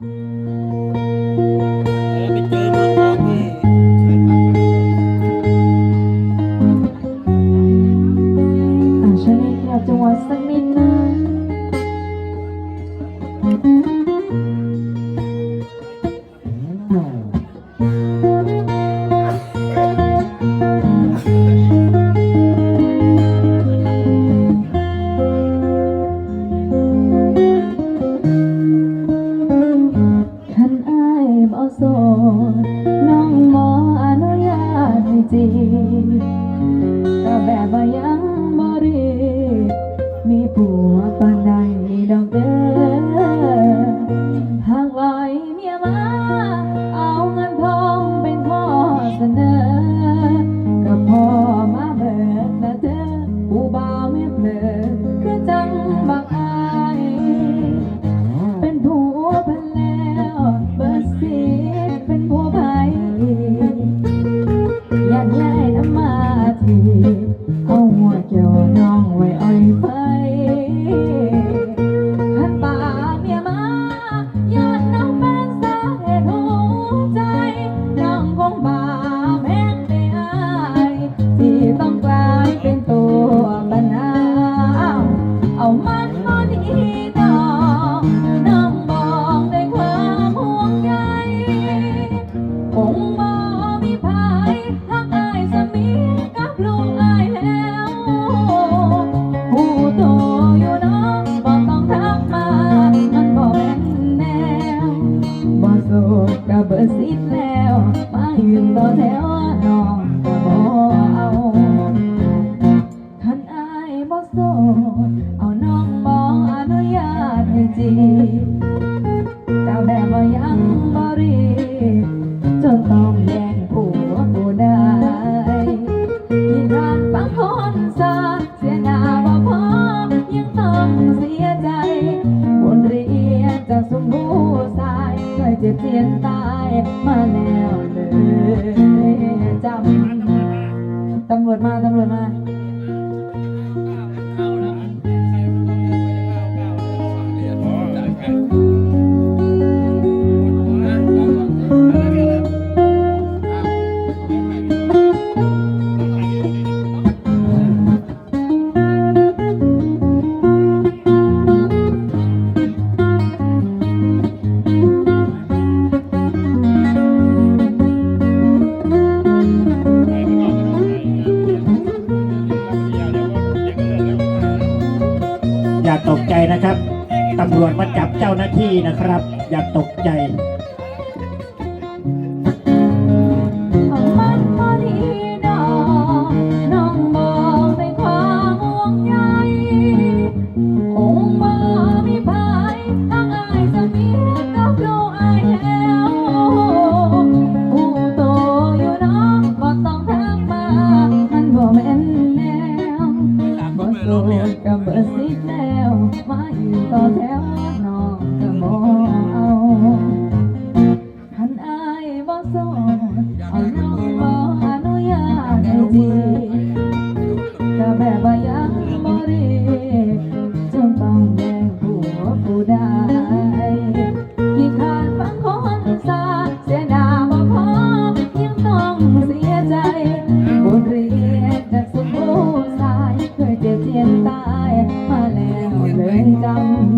ไปเจอน้องของพี่อ่าใช่ค่ะจังหวะสัง ดน้องหมออนุญาตจริง you. ก็เบิดสิ้นแล้ว มายืนต่อแถวน้องก็บ่เอาคันอายบอโสดเอาน้องบ่อนุญาตให้จี เจียนตายมาแล้วเลยจำตำรวจมาตำรวจมา อย่าตกใจนะครับตำรวจมาจับเจ้าหน้าที่นะครับ อย่าตกใจ ร้เรียน กำเบิดซิดแล้ว มายู่ตอแ And.